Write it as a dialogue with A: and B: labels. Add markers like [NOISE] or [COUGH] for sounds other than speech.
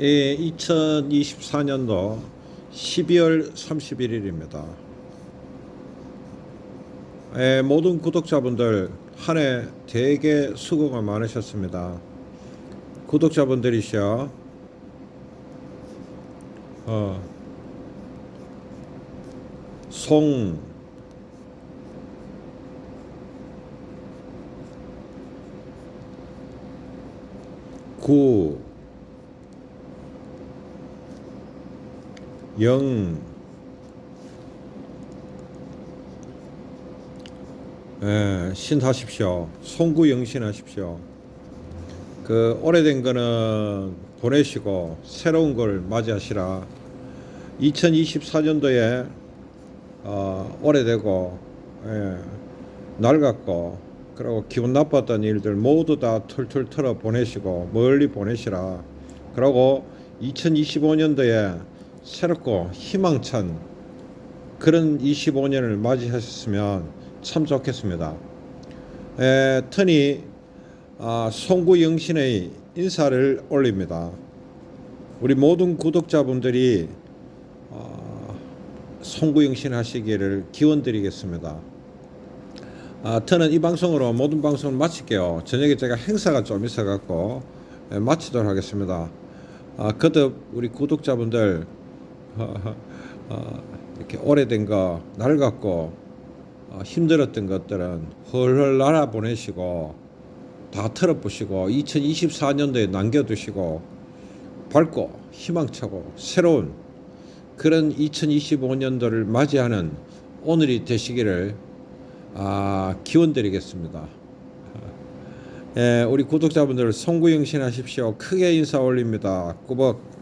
A: 예, 2024년도 12월 31일입니다. 예, 모든 구독자분들 한 해 되게 수고가 많으셨습니다. 구독자분들이시여, 어, 송, 구, 영, 예, 신하십시오. 송구 영신하십시오. 그 오래된 거는 보내시고 새로운 걸 맞이하시라. 2024년도에 어, 오래되고 예, 낡았고 그리고 기분 나빴던 일들 모두 다 툴툴 털어 보내시고 멀리 보내시라. 그리고 2025년도에 새롭고 희망찬 그런 25년을 맞이하셨으면 참 좋겠습니다. 에, 터니 아, 송구 영신의 인사를 올립니다. 우리 모든 구독자분들이 아, 송구 영신 하시기를 기원드리겠습니다. 아, 저는 이 방송으로 모든 방송을 마칠게요. 저녁에 제가 행사가 좀 있어갖고 에, 마치도록 하겠습니다. 아, 거듭 우리 구독자분들 어, [LAUGHS] 이렇게 오래된 거 낡았고 어, 힘들었던 것들은 헐헐 날아 보내시고 다 털어보시고 2024년도에 남겨두시고 밝고 희망차고 새로운 그런 2025년도를 맞이하는 오늘이 되시기를 아, 기원드리겠습니다. [LAUGHS] 예, 우리 구독자분들 송구영신 하십시오. 크게 인사 올립니다. 꾸벅.